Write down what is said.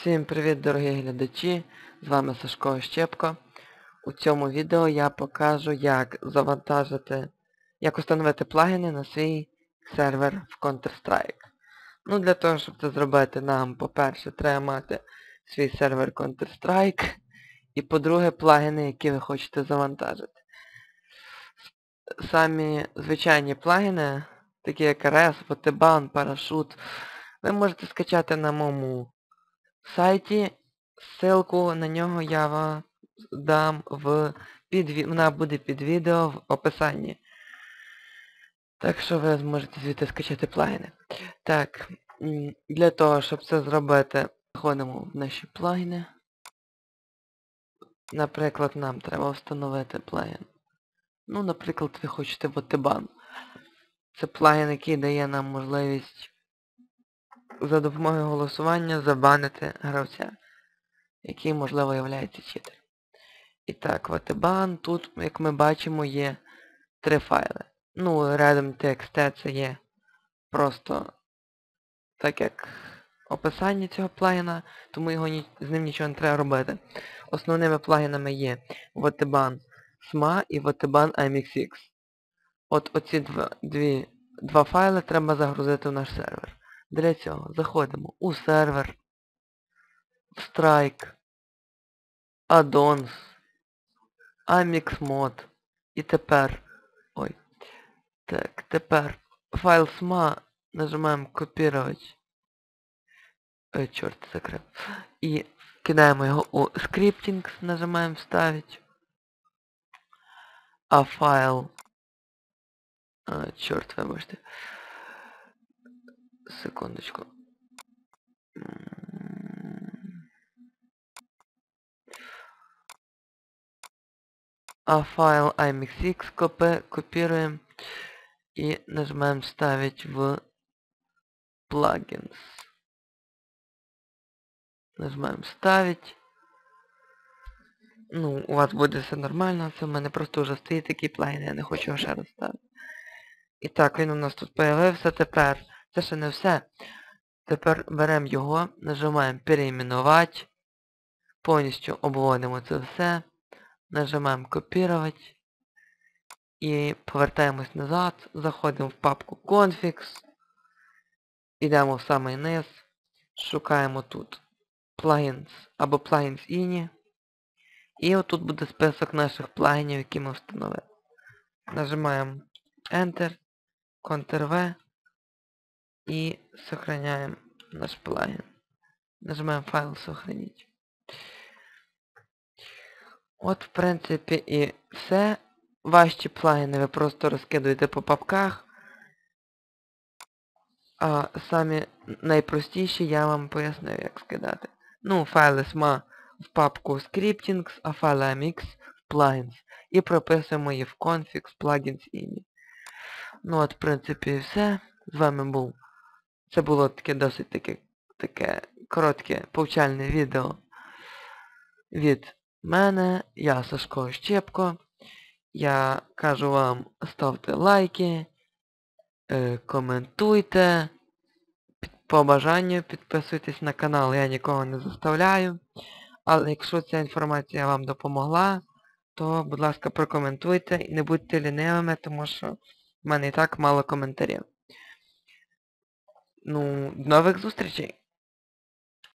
Всім привіт, дорогі глядачі! З вами Сашко Щепко. У цьому відео я покажу, як завантажити, як установити плагіни на свій сервер в Counter-Strike. Ну, для того, щоб це зробити, нам, по-перше, треба мати свій сервер Counter-Strike. І по-друге, плагіни, які ви хочете завантажити. Самі звичайні плагіни, такі як RS, VTBAN, Parachute, ви можете скачати на моєму сайті. Ссылку на нього я вам дам в під... Вона буде під відео в описанні. Так що ви зможете звідти скачати плагіни. Так, для того, щоб це зробити, заходимо в наші плагіни. Наприклад, нам треба встановити плагін. Ну, наприклад, ви хочете Вотибан. Це плагін, який дає нам можливість за допомогою голосування забанити гравця, який, можливо, є читер. І так, Ватибан, тут, як ми бачимо, є три файли. Ну, Random.txt це є просто так як описання цього плагіна, тому його ні, з ним нічого не треба робити. Основними плагінами є Ватибан SMA і Ватибан IMXX. От оці два, дві, два файли треба загрузити в наш сервер. Для цього заходимо у сервер, в Strike, Addons, AmixMod. І тепер... Ой. Так, тепер файл SMA нажимаємо копірувати. Ой, чорт, закрив. І кидаємо його у Scripting, нажимаємо вставити. А файл... А, чорт, вибачте. Секундочку. А файл imxx копи копируем и нажимаем ставить в плагинс. Нажимаем ставить. Ну, у вас буде все нормально, це в мене просто вже стоїть такий плагін, я не хочу його ще раз ставити. І так, він у нас тут появився тепер. Це ще не все. Тепер беремо його, нажимаємо переіменувати. Повністю обводимо це все. Нажимаємо копірувати. І повертаємось назад. Заходимо в папку Configs. Йдемо в самий низ. Шукаємо тут plugins або plugins INI. І отут буде список наших плагінів, які ми встановили. Нажимаємо Enter, Ctrl-V и сохраняем наш плагин. Нажимаем файл сохранить. От, в принципі, і все. Ваші плагіни ви просто розкидуєте по папках. А самі найпростіші я вам пояснив, як скидати. Ну, файли SMA в папку Scriptings, а файли MX в Plugins. І прописуємо їх в Configs, Plugins INI. Ну от, в принципі, і все. З вами був. Це було таке досить таке таке коротке повчальне відео від мене. Я Сашко Щепко. Я кажу вам, ставте лайки, е, коментуйте. По бажанню підписуйтесь на канал, я нікого не заставляю. Але якщо ця інформація вам допомогла, то, будь ласка, прокоментуйте і не будьте лінивими, тому що в мене і так мало коментарів. no Nova Indústria